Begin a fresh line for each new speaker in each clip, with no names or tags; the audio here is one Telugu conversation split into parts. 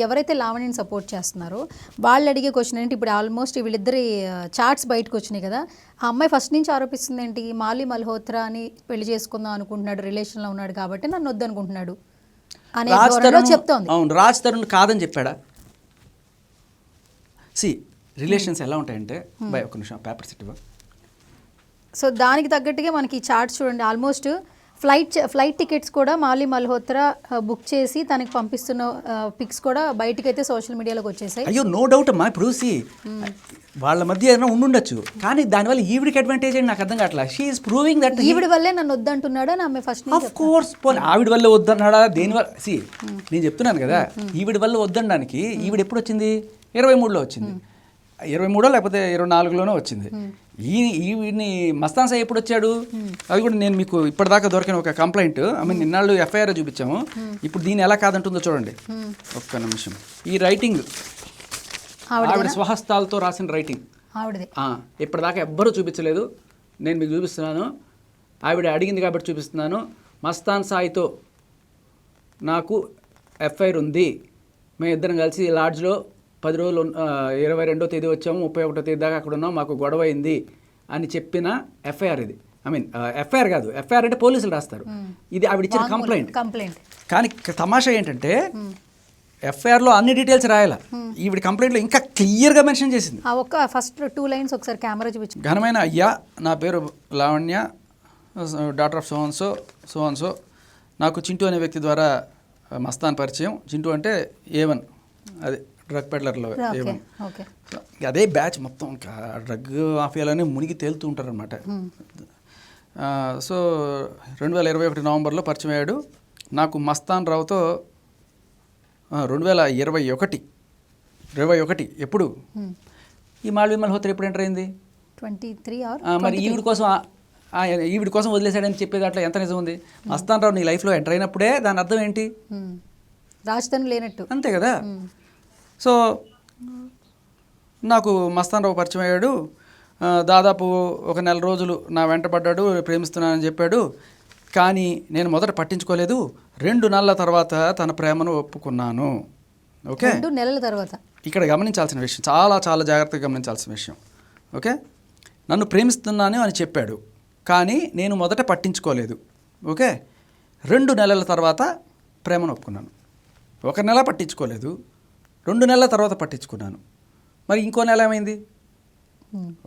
ఎవరైతే లావణ్యని సపోర్ట్ చేస్తున్నారో వాళ్ళు అడిగే క్వశ్చన్ ఏంటి? ఇప్పుడు ఆల్మోస్ట్ వీళ్ళిద్దరి చార్ట్స్ బయటకు వచ్చినాయి కదా. ఆ అమ్మాయి ఫస్ట్ నుంచి ఆరోపిస్తుంది ఏంటి? మాలి మల్హోత్రా అని పెళ్ళి చేసుకుందాం అనుకుంటున్నాడు రిలేషన్లో ఉన్నాడు కాబట్టి నన్ను వద్దనుకుంటున్నాడు అనే
రాజ్ తరుణ్
చెప్తోంది.
అవును రాజ్ తరుణ్ కాదని చెప్పాడా? సి రిలేషన్స్ ఎలా ఉంటాయంటే బై ఒక నిమిషం పేపర్ సెట్
సో దానికి తగ్గట్టుగా మనకి ఈ చార్ట్స్ చూడండి ఆల్మోస్ట్ ఫ్లైట్ ఫ్లైట్ టికెట్స్ కూడా మాలి మల్హోత్రా బుక్ చేసి తనకి పంపిస్తున్న పిక్స్ కూడా బయటకైతే సోషల్ మీడియాలోకి వచ్చేసాయి.
అయ్యో నో డౌట్ అమ్మా. ఇప్పుడు వాళ్ళ మధ్య ఏదైనా ఉండుండొచ్చు. కానీ దానివల్ల ఈవిడికి అడ్వాంటేజ్ అని నాకు అర్థం కావట్లేదు షీ ఈస్ ప్రూవింగ్ దట్
ఈవిడ వల్లే నన్ను వద్దంటున్నాడు ఆమె ఫస్ట్
ఆఫ్ కోర్స్ పోనీ ఆవిడ వల్ల వద్దన్నాడా? దేని వల్ల? సి నేను చెప్తున్నాను కదా. ఈవిడ వల్ల వద్దనడానికి ఈవిడ ఎప్పుడు వచ్చింది? ఇరవై మూడులో వచ్చింది. ఇరవై మూడో లేకపోతే ఇరవై నాలుగులోనో వచ్చింది. ఈ ఈవిడిని మస్తాన్ సాయి ఎప్పుడు వచ్చాడు? అది కూడా నేను మీకు ఇప్పటిదాకా దొరికిన ఒక కంప్లైంట్. ఐ మీన్ నిన్నాళ్ళు ఎఫ్ఐఆర్ చూపించాము. ఇప్పుడు దీన్ని ఎలా కాదంటుందో చూడండి. ఒక్క నిమిషం. ఈ రైటింగ్ ఆవిడ స్వహస్తాలతో రాసిన రైటింగ్. ఇప్పటిదాకా ఎవ్వరూ చూపించలేదు. నేను మీకు చూపిస్తున్నాను. ఆవిడ అడిగింది కాబట్టి చూపిస్తున్నాను. మస్తాన్ సాయితో నాకు ఎఫ్ఐఆర్ ఉంది. మేము ఇద్దరం కలిసి లాడ్జ్లో పది రోజులు ఇరవై రెండో తేదీ వచ్చాము ముప్పై ఒకటో తేదీ దాకా అక్కడ ఉన్నాం మాకు గొడవ అయింది అని చెప్పిన ఎఫ్ఐఆర్ ఇది. ఐ మీన్ ఎఫ్ఐఆర్ కాదు ఎఫ్ఐఆర్ అంటే పోలీసులు రాస్తారు. ఇది ఆవిడ ఇచ్చిన కంప్లైంట్.
కంప్లైంట్.
కానీ తమాషా ఏంటంటే ఎఫ్ఐఆర్లో అన్ని డీటెయిల్స్ రాయాల. ఈవిడ కంప్లైంట్లో ఇంకా క్లియర్గా మెన్షన్ చేసింది.
ఆ ఒక్క ఫస్ట్ టూ లైన్స్ ఒకసారి కెమెరా చూపించు.
ఘనమైన అయ్యా నా పేరు లావణ్య డాక్టర్ ఆఫ్ సోహన్సో సోహన్సో. నాకు చింటూ అనే వ్యక్తి ద్వారా మస్తాన్ పరిచయం. చింటూ అంటే ఏవన్. అదే డ్రగ్ పెడ్లర్లో అదే బ్యాచ్ మొత్తం ఇంకా డ్రగ్ మాఫియాలోనే మునిగి తేలుతూ ఉంటారనమాట సో రెండు వేల ఇరవై ఒకటి నవంబర్లో పరిచయం అయ్యాడు. నాకు మస్తాన్ రావుతో రెండు వేల ఇరవై ఒకటి ఇరవై ఒకటి ఎప్పుడు? ఈ మాళవి మల్హోత్ర ఎప్పుడు ఎంటర్ అయింది?
ట్వంటీ త్రీ
మరి ఈవిడ కోసం ఈవిడ కోసం వదిలేశాడని చెప్పేది అట్లా ఎంత నిజం ఉంది? మస్తాన్ రావు నీ లైఫ్లో ఎంటర్ అయినప్పుడే దాని అర్థం ఏంటి?
రాజధాని లేనట్టు.
అంతే కదా? సో నాకు మస్తాన్ రావు పరిచయం అయ్యాడు. దాదాపు ఒక నెల రోజులు నా వెంట పడ్డాడు ప్రేమిస్తున్నానని చెప్పాడు. కానీ నేను మొదట పట్టించుకోలేదు. రెండు నెలల తర్వాత తన ప్రేమను ఒప్పుకున్నాను. ఓకే?
రెండు నెలల తర్వాత.
ఇక్కడ గమనించాల్సిన విషయం చాలా చాలా జాగ్రత్తగా గమనించాల్సిన విషయం. ఓకే? నన్ను ప్రేమిస్తున్నాను అని చెప్పాడు. కానీ నేను మొదట పట్టించుకోలేదు. ఓకే? రెండు నెలల తర్వాత ప్రేమను ఒప్పుకున్నాను. ఒక నెల పట్టించుకోలేదు. రెండు నెలల తర్వాత పట్టించుకున్నాను. మరి ఇంకో నెల ఏమైంది?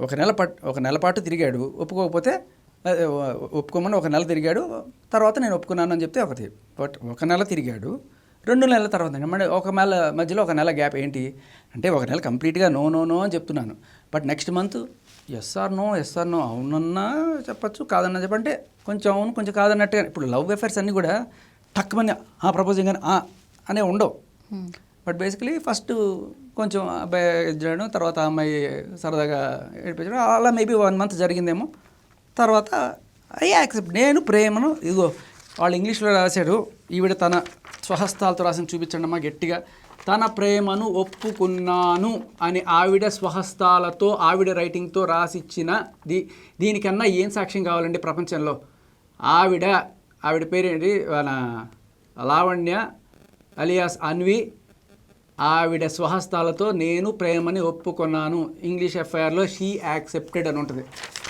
ఒక నెల పట్ ఒక నెల పాటు తిరిగాడు. ఒప్పుకోకపోతే ఒప్పుకోమని ఒక నెల తిరిగాడు. తర్వాత నేను ఒప్పుకున్నాను అని చెప్తే ఒకటి బట్ ఒక నెల తిరిగాడు. రెండు నెలల తర్వాత మళ్ళీ ఒక నెల మధ్యలో ఒక నెల గ్యాప్ ఏంటి? అంటే ఒక నెల కంప్లీట్గా నో నో నో అని చెప్తున్నాను. But next month yes or no yes or no అవునన్నా చెప్పచ్చు కాదన్నా చెప్పంటే కొంచెం అవును కొంచెం కాదన్నట్టుగా ఇప్పుడు లవ్ అఫేర్స్ అన్నీ కూడా టక్కుమని ఆ ప్రపోజింగ్ అని ఆ అనే ఉండవు. బట్ బేసికలీ ఫస్ట్ కొంచెం అబ్బాయి ఇచ్చాడు తర్వాత అమ్మాయి సరదాగా ఏడిపించడం. అలా మేబీ వన్ మంత్ జరిగిందేమో. తర్వాత ఐ యాక్సెప్ట్ నేను ప్రేమను ఇదిగో వాళ్ళు ఇంగ్లీష్లో రాశాడు ఈవిడ తన స్వహస్తాలతో రాసిన చూపించండి అమ్మా గట్టిగా. తన ప్రేమను ఒప్పుకున్నాను అని ఆవిడ స్వహస్తాలతో ఆవిడ రైటింగ్తో రాసిచ్చిన దీ దీనికన్నా ఏం సాక్ష్యం కావాలండి ప్రపంచంలో? ఆవిడ ఆవిడ పేరేంటి? మన లావణ్య అలియాస్ అన్వి ఆవిడ స్వహస్తాలతో నేను ప్రేమని ఒప్పుకున్నాను. ఇంగ్లీష్ ఎఫ్ఐఆర్లో షీ యాక్సెప్టెడ్ అని ఉంటుంది.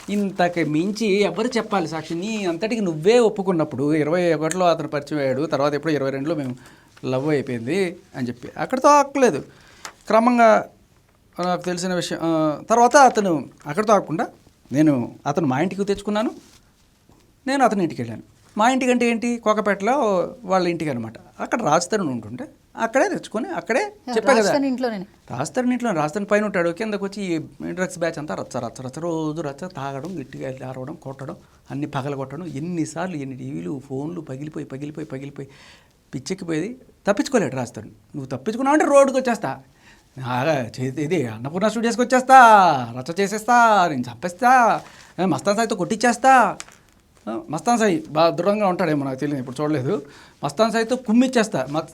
ఇంతకు మించి ఎవరు చెప్పాలి సాక్షి? నీ అంతటికి నువ్వే ఒప్పుకున్నప్పుడు ఇరవై ఒకటిలో అతను పరిచయం అయ్యాడు తర్వాత ఎప్పుడో ఇరవై రెండులో మేము లవ్ అయిపోయింది అని చెప్పి. అక్కడితో ఆకలేదు క్రమంగా నాకు తెలిసిన విషయం తర్వాత అతను అక్కడితో ఆకుండా నేను అతను మా ఇంటికి తెచ్చుకున్నాను. నేను అతని ఇంటికి వెళ్ళాను. మా ఇంటికంటే ఏంటి? కోకపేటలో వాళ్ళ ఇంటికి అనమాట అక్కడ రాజధాని ఉంటుంటే అక్కడే తెచ్చుకొని అక్కడే చెప్పా కదా.
రాజధాని
ఇంట్లో రాజధాని పైన ఉంటాడు. కిందకు వచ్చి ఈ డ్రగ్స్ బ్యాచ్ అంతా రచ్చ రచ్చ రచ్చ రోజు రచ్చ. తాగడం గట్టిగా అరవడం కొట్టడం అన్ని పగల కొట్టడం ఎన్నిసార్లు ఎన్ని టీవీలు ఫోన్లు పగిలిపోయి పగిలిపోయి పగిలిపోయి పిచ్చెక్కిపోయేది. తప్పించుకోలేడు రాజధాని. నువ్వు తప్పించుకున్నావు అంటే రోడ్డుకి వచ్చేస్తా. ఇది అన్నపూర్ణ స్టూడియోస్కి వచ్చేస్తా. రచ్చ చేసేస్తా నేను చంపేస్తా. మస్తాన్ సాయితో కొట్టించేస్తా మస్తాన్ సాయి బాగా దృఢంగా ఉంటాడేమో నాకు తెలియదు ఇప్పుడు చూడలేదు. మస్తాన్ సాయితో కుమ్మిచ్చేస్తా. మత్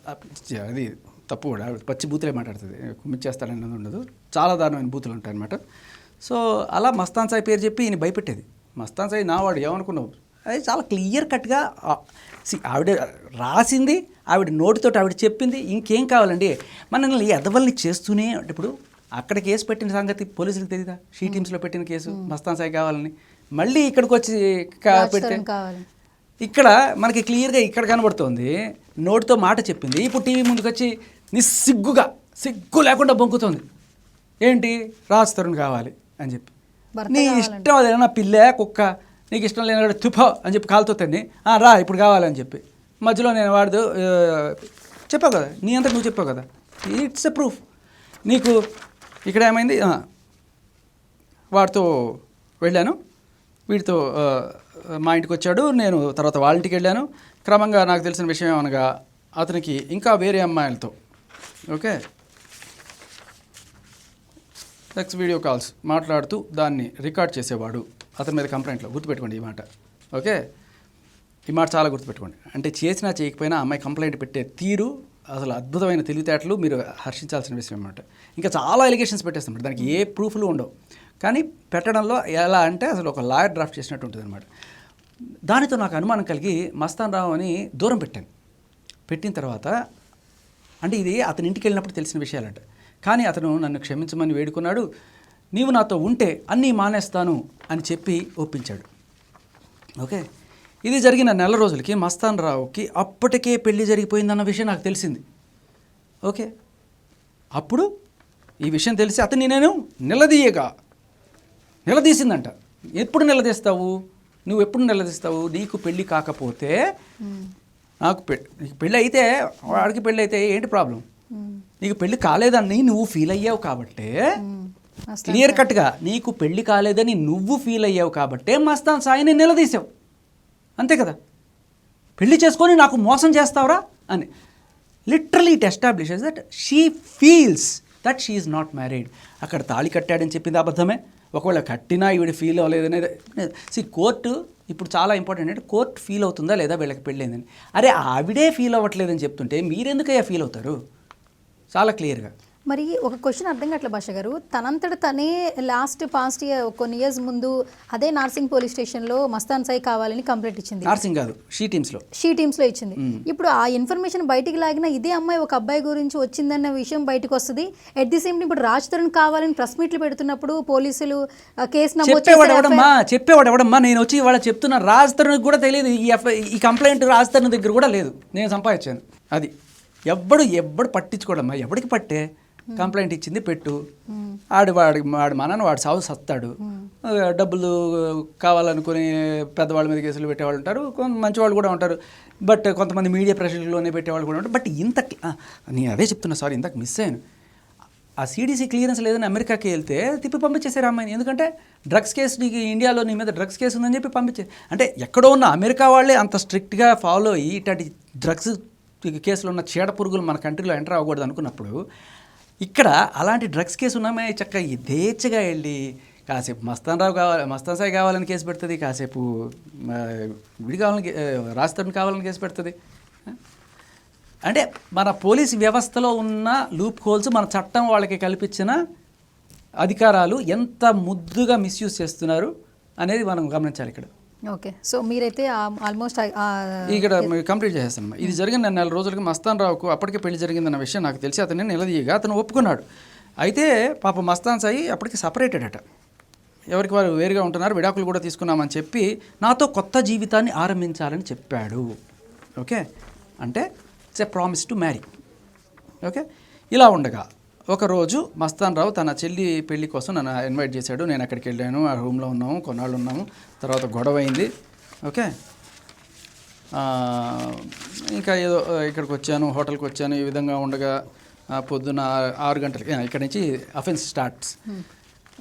అది తప్పు కూడా. పచ్చి బూతులే మాట్లాడుతుంది. కుమ్మిచ్చేస్తాడన్నది ఉండదు. చాలా దారుణమైన బూతులు ఉంటాయి అనమాట సో అలా మస్తాన్ సాయి పేరు చెప్పి ఈయన భయపెట్టేది. మస్తాన్ సాయి నా వాడు ఏమనుకున్నావు? అది చాలా క్లియర్ కట్గా ఆవిడ రాసింది ఆవిడ నోటితోటి ఆవిడ చెప్పింది ఇంకేం కావాలండి? మనల్ని ఎదవల్ని చేస్తూనే ఇప్పుడు అక్కడ కేసు పెట్టిన సంగతి పోలీసులకు తెలియదా షీ టీమ్స్లో పెట్టిన కేసు మస్తాన్ సాయి కావాలని. మళ్ళీ ఇక్కడికి వచ్చి
కావాలి.
ఇక్కడ మనకి క్లియర్గా ఇక్కడ కనబడుతోంది. నోటితో మాట చెప్పింది. ఇప్పుడు టీవీ ముందుకు వచ్చి నిస్సిగ్గుగా సిగ్గు లేకుండా బొంకుతోంది. ఏంటి? రాజ్ తరుణ్ కావాలి అని చెప్పి. నీ. ఇష్టం అదేనా పిల్ల కుక్క నీకు ఇష్టం లేని తుఫో అని చెప్పి కాలుతో తన్ని "ఆ, రా ఇప్పుడు కావాలని చెప్పి. మధ్యలో నేను వాడు ఆ, చెప్పావు కదా నీ అంతా నువ్వు చెప్పావు కదా. ఇట్స్ ఎ ప్రూఫ్ నీకు ఇక్కడ ఏమైంది? వాడితో వెళ్ళాను. వీడితో మా ఇంటికి వచ్చాడు. నేను తర్వాత వాళ్ళ ఇంటికి వెళ్ళాను. క్రమంగా నాకు తెలిసిన విషయం ఏమనగా అతనికి ఇంకా వేరే అమ్మాయిలతో. ఓకే? సెక్స్ వీడియో కాల్స్ మాట్లాడుతూ దాన్ని రికార్డ్ చేసేవాడు. అతని మీద కంప్లైంట్లో. గుర్తుపెట్టుకోండి ఈ మాట. ఓకే? ఈ మాట చాలా గుర్తుపెట్టుకోండి. అంటే చేసినా చేయకపోయినా అమ్మాయి కంప్లైంట్ పెట్టే తీరు అసలు అద్భుతమైన తెలివితేటలు మీరు హర్షించాల్సిన విషయం అనమాట ఇంకా చాలా ఎలిగేషన్స్ పెట్టేస్తాం. దానికి ఏ ప్రూఫ్లు ఉండవు. కానీ పెట్టడంలో ఎలా అంటే అసలు ఒక లాయర్ డ్రాఫ్ట్ చేసినట్టు ఉంటుంది అనమాట దానితో నాకు అనుమానం కలిగి మస్తాన్ రావు అని దూరం పెట్టాను. పెట్టిన తర్వాత అంటే ఇది అతని ఇంటికి వెళ్ళినప్పుడు తెలిసిన విషయాలంట. కానీ అతను నన్ను క్షమించమని వేడుకున్నాడు. నీవు నాతో ఉంటే అన్నీ మానేస్తాను అని చెప్పి ఒప్పించాడు. ఓకే? ఇది జరిగిన నెల రోజులకి మస్తాన్ రావుకి అప్పటికే పెళ్ళి జరిగిపోయిందన్న విషయం నాకు తెలిసింది. ఓకే? అప్పుడు ఈ విషయం తెలిసి అతన్ని నేను నిలదీయగా నిలదీసిందంట. ఎప్పుడు నిలదీస్తావు? నువ్వు ఎప్పుడు నిలదీస్తావు? నీకు పెళ్ళి కాకపోతే నాకు నీకు పెళ్ళి అయితే వాడికి పెళ్ళి అయితే ఏంటి ప్రాబ్లం? నీకు పెళ్ళి కాలేదని నువ్వు ఫీల్ అయ్యావు కాబట్టే క్లియర్ కట్గా నీకు పెళ్ళి కాలేదని నువ్వు ఫీల్ అయ్యావు కాబట్టే మస్తాన్ సాయిని నిలదీసావు. అంతే కదా? పెళ్ళి చేసుకొని నాకు మోసం చేస్తావురా అని. Literally it establishes that she feels that she is not married అక్కడ తాళి కట్టాడని చెప్పింది అబద్ధమే. ఒకవేళ కట్టినా ఈవిడ ఫీల్ అవ్వలేదనేది సి కోర్టు ఇప్పుడు చాలా ఇంపార్టెంట్ అంటే కోర్టు ఫీల్ అవుతుందా లేదా వీళ్ళకి పెళ్ళైందని. అరే ఆవిడే ఫీల్ అవ్వట్లేదని చెప్తుంటే మీరెందుకయ్యా ఫీల్ అవుతారు? చాలా క్లియర్గా
మరి ఒక క్వశ్చన్ అర్థం కావట్లే భాష గారు. తనంతట తనే లాస్ట్ పాస్ట్ ఇయర్ కొన్ని ఇయర్స్ ముందు అదే నార్సింగ్ పోలీస్ స్టేషన్లో మస్తాన్ సాయి కావాలని కంప్లైంట్ ఇచ్చింది.
నార్సింగ్ కాదు షీ టీమ్స్లో
షీ టీమ్స్లో ఇచ్చింది. ఇప్పుడు ఆ ఇన్ఫర్మేషన్ బయటికి లాగిన ఇదే అమ్మాయి ఒక అబ్బాయి గురించి వచ్చిందన్న విషయం బయటకు వస్తుంది. ఎట్ ది సేమ్ టైం ఇప్పుడు రాజ్ తరుణ్ కావాలని ప్రెస్ మీట్లు పెడుతున్నప్పుడు పోలీసులు కేసు నమోదు
చెప్పేవాడు ఎవడమ్మా చెప్పేవాడు ఎవడమ్మా నేను వచ్చి ఇవాళ చెప్తున్నా రాజ్ తరుణ్కి కూడా తెలియదు. ఈ కంప్లైంట్ రాజ్ తరుణ్ దగ్గర కూడా లేదు. నేను సంపాదించాను. అది. ఎవ్వడు ఎవ్వడు పట్టించుకోడమ్మా. ఎవడికి పట్టే? కంప్లైంట్ ఇచ్చింది పెట్టు. ఆడు వాడి వాడి మనని వాడు సాగు సత్తాడు. డబ్బులు కావాలనుకుని పెద్దవాళ్ళ మీద కేసులు పెట్టేవాళ్ళు ఉంటారు. కొంత మంచివాళ్ళు కూడా ఉంటారు. బట్ కొంతమంది మీడియా ప్రెషర్లోనే పెట్టేవాళ్ళు కూడా ఉంటారు. బట్ ఇంత నేను అదే చెప్తున్నా సారీ ఇంతకు మిస్ అయ్యాను. ఆ సీడీసీ క్లియరెన్స్ లేదని అమెరికాకి వెళ్తే తిప్పి పంపించేశారు అమ్మాయిని. ఎందుకంటే డ్రగ్స్ కేసు నీకు ఇండియాలో నీ మీద డ్రగ్స్ కేసు ఉందని చెప్పి పంపించే అంటే ఎక్కడో ఉన్న అమెరికా వాళ్ళే అంత స్ట్రిక్ట్గా ఫాలో అయ్యి ఇట్లాంటి డ్రగ్స్ కేసులో ఉన్న చీడ పురుగులు మన కంట్రీలో ఎంటర్ అవ్వకూడదు అనుకున్నప్పుడు ఇక్కడ అలాంటి డ్రగ్స్ కేసు ఉన్నామే చక్క యథేచ్ఛగా వెళ్ళి కాసేపు మస్తాన్ రావు కావాలి మస్తాన్ సాయి కావాలని కేసు పెడుతుంది కాసేపు విడి కావాలని కే- కావాలని కేసు పెడుతుంది. అంటే మన పోలీస్ వ్యవస్థలో ఉన్న లూప్ హోల్స్ మన చట్టం వాళ్ళకి కల్పించిన అధికారాలు ఎంత ముద్దుగా మిస్యూజ్ చేస్తున్నారు అనేది మనం గమనించాలి ఇక్కడ.
ఓకే. సో మీరైతే ఆల్మోస్ట్
ఇక్కడ కంప్లీట్ చేసేస్తాను ఇది జరిగిన నెల రోజులకి మస్తాన్ రావుకు అప్పటికే పెళ్ళి జరిగిందన్న విషయం నాకు తెలిసి అతన్ని నిలదీయగా అతను ఒప్పుకున్నాడు. అయితే పాప మస్తాన్ సాయి అప్పటికి సపరేటెడ్ అట. ఎవరికి వారు వేరుగా ఉంటున్నారు విడాకులు కూడా తీసుకున్నామని చెప్పి నాతో కొత్త జీవితాన్ని ఆరంభించాలని చెప్పాడు. ఓకే? అంటే it's a promise to marry okay? ఇలా ఉండగా ఒకరోజు మస్తాన్ రావు తన చెల్లి పెళ్ళి కోసం నన్ను ఇన్వైట్ చేశాడు. నేను అక్కడికి వెళ్ళాను ఆ రూమ్లో ఉన్నాము కొన్నాళ్ళు ఉన్నాము. తర్వాత గొడవ అయింది ఓకే ఇంకా ఏదో ఇక్కడికి వచ్చాను హోటల్కి వచ్చాను ఈ విధంగా ఉండగా ఆ- ఆరు గంటలకి ఇక్కడ నుంచి అఫెన్స్ స్టార్ట్స్.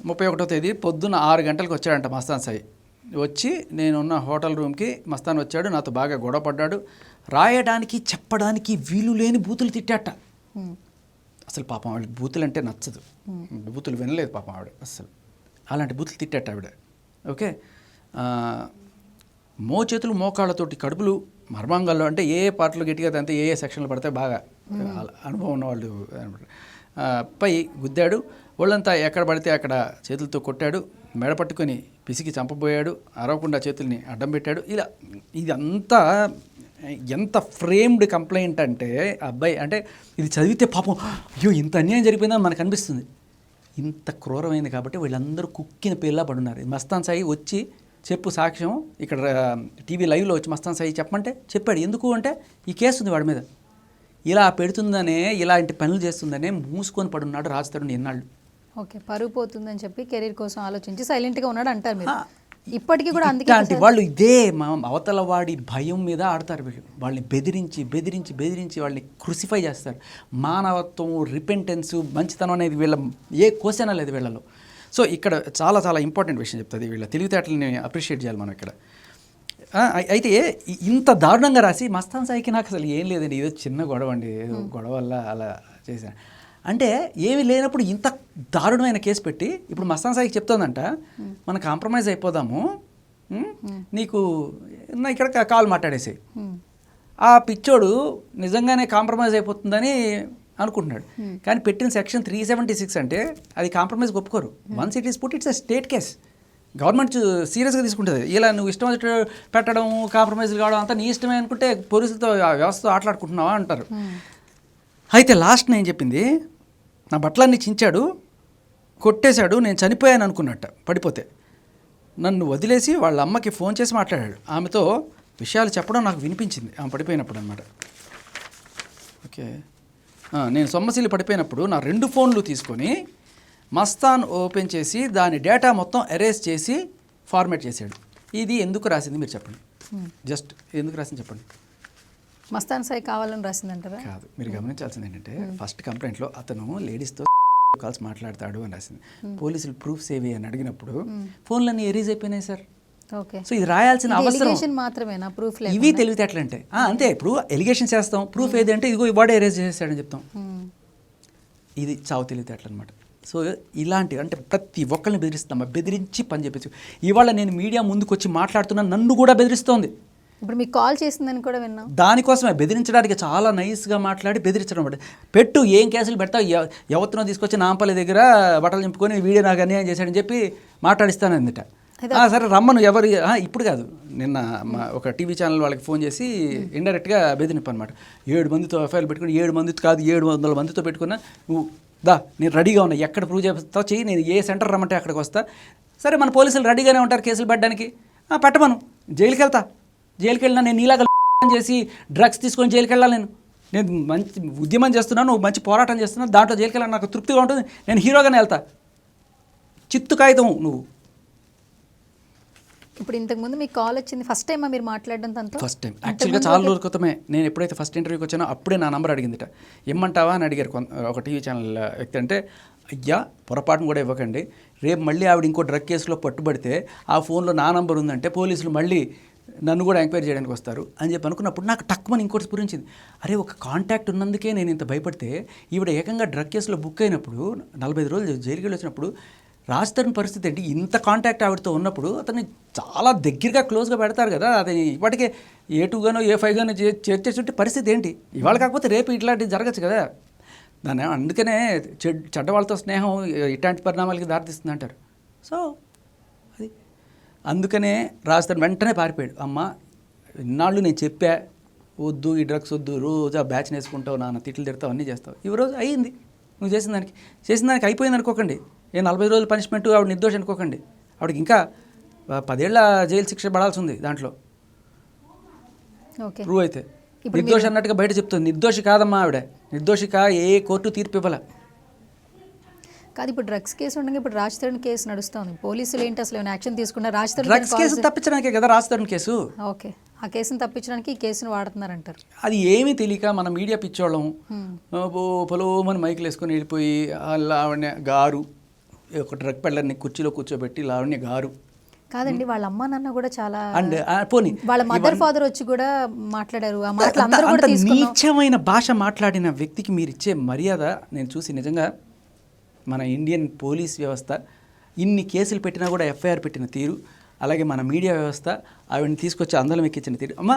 ముప్పై ఒకటో తేదీ పొద్దున్న ఆరు గంటలకు వచ్చాడంట మస్తాన్ సాయి. వచ్చి నేనున్న హోటల్ రూమ్కి మస్తాన్ వచ్చాడు నాతో బాగా గొడవ పడ్డాడు. రాయడానికి చెప్పడానికి వీలు లేని బూతులు తిట్టాట. అసలు పాపం ఆవిడ బూతులు అంటే నచ్చదు బూతులు వినలేదు పాపం ఆవిడ అసలు అలాంటి బూతులు తిట్టాట ఆవిడ. ఓకే? ఆ, మోచేతులు మోకాళ్ళతోటి కడుపులు మర్మాంగాల్లో అంటే ఏ ఏ పాటలు గట్టిగా అంతే ఏ ఏ సెక్షన్లు పడితే బాగా అనుభవం ఉన్నవాళ్ళు పై గుద్దాడు. ఒళ్ళంతా ఎక్కడ పడితే అక్కడ చేతులతో కొట్టాడు. మెడ పట్టుకొని పిసికి చంపబోయాడు. అరవకుండా చేతుల్ని అడ్డం పెట్టాడు. ఇలా ఇదంతా ఎంత ఫ్రేమ్డ్ కంప్లైంట్ అంటే అబ్బాయి అంటే ఇది చదివితే పాపం అయ్యో ఇంత అన్యాయం జరిగిపోయిందని మనకు అనిపిస్తుంది. ఇంత క్రూరమైంది కాబట్టి వీళ్ళందరూ కుక్కిన పిల్ల పడున్నారు. మస్తాన్ సాయి వచ్చి చెప్పు సాక్ష్యం ఇక్కడ టీవీ లైవ్లో వచ్చి మస్తాన్ సాయి చెప్పమంటే చెప్పాడు. ఎందుకు అంటే ఈ కేసు ఉంది వాడి మీద. ఇలా పెడుతుందనే ఇలాంటి పనులు చేస్తుందనే మూసుకొని పడున్నాడు రాజతరుణ్ ఎన్నాళ్ళు.
ఓకే పరుగు పోతుందని చెప్పి కెరీర్ కోసం ఆలోచించి సైలెంట్గా ఉన్నాడు అంటారు మీరు. ఇప్పటికీ కూడా అందుకే
ఇట్లాంటి వాళ్ళు ఇదే మా అవతల వాడి భయం మీద ఆడతారు వీళ్ళు. వాళ్ళని బెదిరించి బెదిరించి బెదిరించి వాళ్ళని క్రూసిఫై చేస్తారు. మానవత్వం రిపెంటెన్స్ మంచితనం అనేది వీళ్ళ ఏ క్వశ్చన్ లేదు వీళ్ళలో. సో ఇక్కడ చాలా చాలా ఇంపార్టెంట్ విషయం చెప్తుంది వీళ్ళ తెలివితేటలని అప్రిషియేట్ చేయాలి మనం ఇక్కడ. అయితే ఇంత దారుణంగా రాసి మస్తాన్ సాయికి నాకు అసలు ఏం లేదండి ఏదో చిన్న గొడవ అండి ఏదో గొడవ వల్ల అలా చేశాను అంటే ఏమీ లేనప్పుడు ఇంత దారుణమైన కేసు పెట్టి ఇప్పుడు మస్తాన్ సాయికి చెప్తోందంట మనం కాంప్రమైజ్ అయిపోదాము? నీకు నా ఇక్కడ కాల్ మాట్లాడేసి. ఆ పిచ్చోడు నిజంగానే కాంప్రమైజ్ అయిపోతుందని అనుకుంటున్నాడు. కానీ పెట్టిన సెక్షన్ త్రీ సెవెంటీ సిక్స్ అంటే అది కాంప్రమైజ్ ఒప్పుకోరు. Once it is put it's a state case government సీరియస్గా తీసుకుంటుంది. ఇలా నువ్వు ఇష్టం వచ్చినట్టు పెట్టడం కాంప్రమైజ్ కావడం అంతా నీ ఇష్టమే అనుకుంటే పోలీసులతో వ్యవస్థతో ఆటలాడుకుంటున్నావా అంటారు. అయితే లాస్ట్ నేను చెప్పింది నా బట్టలన్నీ చించాడు కొట్టేశాడు నేను చనిపోయాను అనుకున్నట్ట పడిపోతే. నన్ను వదిలేసి వాళ్ళ అమ్మకి ఫోన్ చేసి మాట్లాడాడు. ఆమెతో విషయాలు చెప్పడం నాకు వినిపించింది. ఆమె పడిపోయినప్పుడు అనమాట ఓకే. నేను సొమ్మసిల్లి పడిపోయినప్పుడు నా రెండు ఫోన్లు తీసుకొని మస్తాన్ ఓపెన్ చేసి దాని డేటా మొత్తం ఎరేజ్ చేసి ఫార్మాట్ చేశాడు. ఇది ఎందుకు రాసింది మీరు చెప్పండి. జస్ట్ ఎందుకు రాసింది చెప్పండి.
మస్తాన్ సాయి కావాలని రాసిందంటారా?
కాదు మీరు గమనించాల్సింది ఏంటంటే ఫస్ట్ కంప్లైంట్లో అతను లేడీస్తో కాల్స్ మాట్లాడతాడు అని రాసింది. పోలీసులు ప్రూఫ్స్ ఏవి అని అడిగినప్పుడు ఫోన్లన్నీ ఎరీజ్ అయిపోయినాయి సార్. సో ఇది రాయాల్సిన అవసరం.
మాత్రమేనా? ప్రూఫ్
ఇవి తెలివితేటలంటే అంతే ఇప్పుడు ఎలిగేషన్ చేస్తాం. ప్రూఫ్ ఏది అంటే ఇదిగో వాడే ఎరేజ్ చేసేసాడని చెప్తాం. ఇది చావు తెలివితేటలు అనమాట సో ఇలాంటి అంటే ప్రతి ఒక్కరిని బెదిరిస్తాం బెదిరించి పని చెప్పించు ఇవాళ నేను మీడియా ముందుకు వచ్చి మాట్లాడుతున్నా నన్ను కూడా బెదిరిస్తోంది.
ఇప్పుడు మీకు కాల్ చేసిందని కూడా విన్నాం.
దానికోసమే బెదిరించడానికి చాలా నైస్గా మాట్లాడి బెదిరించడం అనమాట పెట్టు ఏం కేసులు పెడతావు? ఎవ- ఎవరినో తీసుకొచ్చి నాంపల్లి దగ్గర బట్టలు నింపుకొని వీడియో నాకు అన్యాయం చేశాడని చెప్పి మాట్లాడిస్తాను అందుట ఆ, సరే రమ్మను ఎవరు ఇప్పుడు కాదు. నిన్న మా ఒక టీవీ ఛానల్ వాళ్ళకి ఫోన్ చేసి ఇండైరెక్ట్గా బెదిరింపు అనమాట ఏడు మందితో ఎఫ్ఐఆర్ పెట్టుకుని ఏడు మందితో కాదు ఏడు వందల మందితో పెట్టుకున్నా నువ్వు దా నేను రెడీగా ఉన్నా ఎక్కడ ప్రూవ్ చేస్తావు చెయ్యి నేను ఏ సెంటర్ రమ్మంటే అక్కడికి వస్తా. సరే మన పోలీసులు రెడీగానే ఉంటారు కేసులు పెట్టడానికి పెట్టమను. జైలుకి వెళ్తా జైలుకి వెళ్ళినా నేను నీలాగా చేసి డ్రగ్స్ తీసుకొని జైలుకి వెళ్ళాలి నేను. నేను మంచి ఉద్యమం చేస్తున్నాను నువ్వు మంచి పోరాటం చేస్తున్నావు దాంట్లో జైలుకి వెళ్ళాలి నాకు తృప్తిగా ఉంటుంది నేను హీరోగానే వెళ్తా. చిత్తు కాగితం నువ్వు.
ఇప్పుడు ఇంతకు ముందు మీకు కాల్ వచ్చింది ఫస్ట్ టైమా మీరు మాట్లాడడం తనతో
ఫస్ట్ టైం యాక్చువల్గా చాలా రోజుల క్రితమే. నేను ఎప్పుడైతే ఫస్ట్ ఇంటర్వ్యూకి వచ్చానో అప్పుడే నా నంబర్ అడిగిందిట. ఇమ్మంటావా అని అడిగారు కొంత ఒక టీవీ ఛానల్ వ్యక్తి అంటే అయ్యా పొరపాటును కూడా ఇవ్వకండి. రేపు మళ్ళీ ఆవిడ ఇంకో డ్రగ్ కేసులో పట్టుబడితే ఆ ఫోన్లో నా నంబర్ ఉందంటే పోలీసులు మళ్ళీ నన్ను కూడా ఎంక్వైరీ చేయడానికి వస్తారు అని చెప్పి అనుకున్నప్పుడు నాకు టక్కుమని ఇంకోటి స్ఫురించింది. అరే ఒక కాంటాక్ట్ ఉన్నందుకే నేను ఇంత భయపడితే ఈవిడ ఏకంగా డ్రగ్ కేసులో బుక్ అయినప్పుడు నలభై రోజులు జైలుకి వెళ్ళి వచ్చినప్పుడు రాజతరుణ్ పరిస్థితి ఏంటి? ఇంత కాంటాక్ట్ ఆవిడతో ఉన్నప్పుడు అతన్ని చాలా దగ్గరగా క్లోజ్గా పెడతారు కదా. అది ఇప్పటికే ఏ టూగానో ఏ ఫైవ్గానో చేర్చేటువంటి పరిస్థితి ఏంటి? ఇవాళ కాకపోతే రేపు ఇట్లాంటివి జరగచ్చు కదా. దాని అందుకనే చెడ్ చెడ్డ వాళ్ళతో స్నేహం ఇట్లాంటి పరిణామాలకి దారితీస్తుంది అంటారు. సో అది. అందుకనే రాజధాని వెంటనే పారిపోయాడు. అమ్మ ఇన్నాళ్ళు నేను చెప్పా వద్దు ఈ డ్రగ్స్ వద్దు రోజు ఆ బ్యాచ్ వేసుకుంటావు నాన్న తిట్లు తిడతావు అన్నీ చేస్తావు. ఈ రోజు అయ్యింది. నువ్వు చేసిన దానికి చేసిన దానికి అయిపోయింది అనుకోకండి. ఏ నలభై రోజుల పనిష్మెంట్ ఆవిడ నిర్దోషి అనుకోకండి. ఆవిడకి ఇంకా పదేళ్ళ జైలు శిక్ష పడాల్సి ఉంది దాంట్లో.
ఓకే.
ప్రూవ్ అయితే. నిర్దోషి అన్నట్టుగా బయట చెప్తుంది. నిర్దోషి కాదమ్మా ఆవిడ. నిర్దోషి కా ఏ కోర్టు తీర్పు ఇవ్వాల.
కాదు ఇప్పుడు డ్రగ్స్ కేసు ఉండగా ఇప్పుడు రాజ్ తరుణ్ కేసు నడుస్తోంది. పోలీసులు ఏంటి అసలు ఏమైనా యాక్షన్ తీసుకున్నారు రాజ్ తరుణ్
డ్రగ్స్ కేసు తప్పించడానికే కదా రాస్తారని కేసు?
ఓకే. ఆ కేసును తప్పించడానికి ఈ కేసును వాడుతున్నారంటారు.
అది ఏమీ తెలియక మన మీడియా పిచ్చోళ్ళం పొలోమని మైకులు వేసుకొని వెళ్ళిపోయి లావణ్య గారు ఒక డ్రగ్ పెళ్ళర్ని కుర్చీలో కూర్చోబెట్టి లావణ్య గారు.
కాదండి వాళ్ళ అమ్మ నాన్న కూడా చాలా
అండ్ పోనీ
వాళ్ళ మదర్ ఫాదర్ వచ్చి కూడా మాట్లాడారు. ఆ మాటలు అందరూ కూడా
నీచమైన భాష మాట్లాడిన వ్యక్తికి మీరు ఇచ్చే మర్యాద నేను చూసి నిజంగా మన ఇండియన్ పోలీస్ వ్యవస్థ ఇన్ని కేసులు పెట్టినా కూడా ఎఫ్ఐఆర్ పెట్టిన తీరు అలాగే మన మీడియా వ్యవస్థ ఆవిడని తీసుకొచ్చి అందలం ఎక్కించిన తీరు. అమ్మ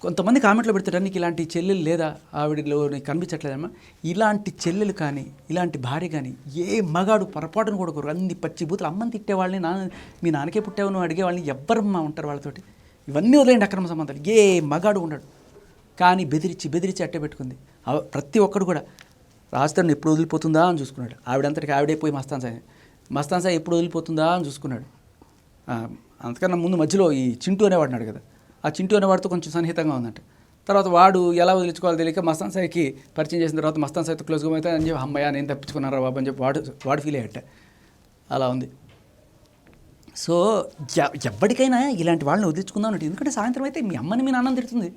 కొంతమంది కామెంట్లో పెడతారు నీకు ఇలాంటి చెల్లెలు లేదా? ఆవిడలో నీకు కనిపించట్లేదమ్మా. ఇలాంటి చెల్లెలు కానీ ఇలాంటి భార్య కానీ ఏ మగాడు పొరపాటును కూడా కోరు అన్ని పచ్చి బూతులు అమ్మని తిట్టేవాళ్ళని నా మీ నాన్నకే పుట్టావు నువ్వు అడిగే వాళ్ళని ఎవ్వరమ్మా ఉంటారు వాళ్ళతోటి. ఇవన్నీ వదిలేండి అక్రమ సంబంధాలు. ఏ మగాడు ఉండడు. కానీ బెదిరించి బెదిరించి అట్టే పెట్టుకుంది. ప్రతి ఒక్కడు కూడా రాజధాని ఎప్పుడు వదిలిపోతుందా? అని చూసుకున్నాడు. ఆవిడంతటికి ఆవిడైపోయి మస్తాన్ సాయి. మస్తాన్ సాయి ఎప్పుడు వదిలిపోతుందా? అని చూసుకున్నాడు. అంతకన్నా ముందు మధ్యలో ఈ చింటూ అనేవాడినాడు కదా ఆ చింటూ అనేవాడితో కొంచెం సన్నిహితంగా ఉందంట. తర్వాత వాడు ఎలా వదిలించుకోవాలో తెలియక మస్తాన్ సాయికి పరిచయం చేసిన తర్వాత మస్తాన్ సాయితో క్లోజ్గా అయితే అని చెప్పి అమ్మయ్య నేను తప్పించుకున్నారా బాబు అని చెప్పి వాడు వాడు ఫీల్ అయ్యట అలా ఉంది. సో ఎ- ఎవ్వడికైనా ఇలాంటి వాళ్ళని వదిలించుకుందాం అంటే ఎందుకంటే సాయంత్రం అయితే మీ అమ్మని మీ నాన్నని తిడుతుంది.